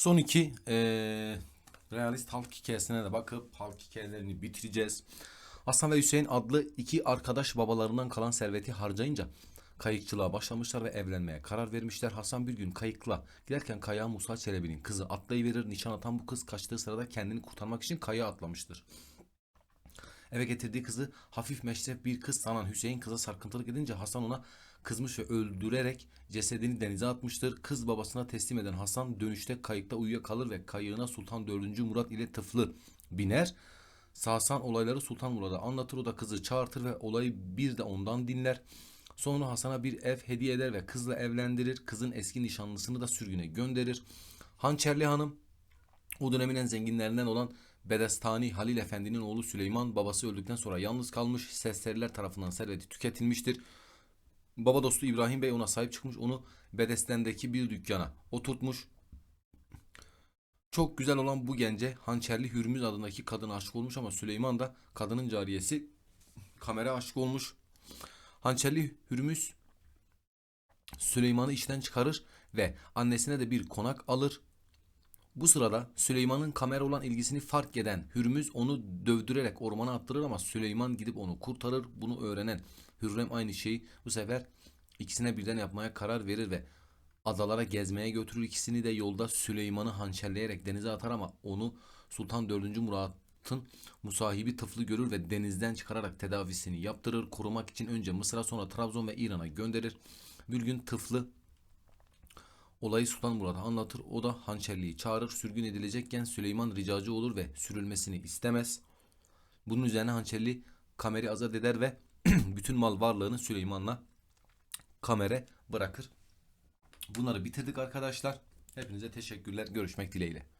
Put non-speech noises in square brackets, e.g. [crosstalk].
Son iki eee, realist halk hikayesine de bakıp halk hikayelerini bitireceğiz. Hasan ve Hüseyin adlı iki arkadaş babalarından kalan serveti harcayınca kayıkçılığa başlamışlar ve evlenmeye karar vermişler. Hasan bir gün kayıkla giderken kayağa Musa Çelebi'nin kızı atlayıverir. Nişan atan bu kız kaçtığı sırada kendini kurtarmak için kayağa atlamıştır. Eve getirdiği kızı hafif meşref bir kız sanan Hüseyin kıza sarkıntılık edince Hasan ona kızmış ve öldürerek cesedini denize atmıştır. Kız babasına teslim eden Hasan dönüşte kayıkta uyuyakalır ve kayığına Sultan 4. Murat ile tıflı biner. Sasan olayları Sultan Murat'a anlatır. O da kızı çağırtır ve olayı bir de ondan dinler. Sonra Hasan'a bir ev hediye eder ve kızla evlendirir. Kızın eski nişanlısını da sürgüne gönderir. Hançerli Hanım o dönemin en zenginlerinden olan Bedestani Halil Efendi'nin oğlu Süleyman babası öldükten sonra yalnız kalmış. Serseriler tarafından serveti tüketilmiştir. Baba dostu İbrahim Bey ona sahip çıkmış. Onu Bedesten'deki bir dükkana oturtmuş. Çok güzel olan bu gence Hançerli Hürmüz adındaki kadına aşık olmuş ama Süleyman da kadının cariyesi kamera aşık olmuş. Hançerli Hürmüz Süleyman'ı işten çıkarır ve annesine de bir konak alır. Bu sırada Süleyman'ın kamera olan ilgisini fark eden Hürmüz onu dövdürerek ormana attırır ama Süleyman gidip onu kurtarır. Bunu öğrenen Hürrem aynı şeyi bu sefer ikisine birden yapmaya karar verir ve adalara gezmeye götürür. İkisini de yolda Süleyman'ı hançerleyerek denize atar ama onu Sultan 4. Murat'ın musahibi tıflı görür ve denizden çıkararak tedavisini yaptırır. Korumak için önce Mısır'a sonra Trabzon ve İran'a gönderir. Bir gün tıflı Olayı Sultan Murat'a anlatır. O da hançerliği çağırır. Sürgün edilecekken Süleyman ricacı olur ve sürülmesini istemez. Bunun üzerine hançerli Kamer'i azat eder ve [clears throat] bütün mal varlığını Süleyman'la Kamer'e bırakır. Bunları bitirdik arkadaşlar. Hepinize teşekkürler. Görüşmek dileğiyle.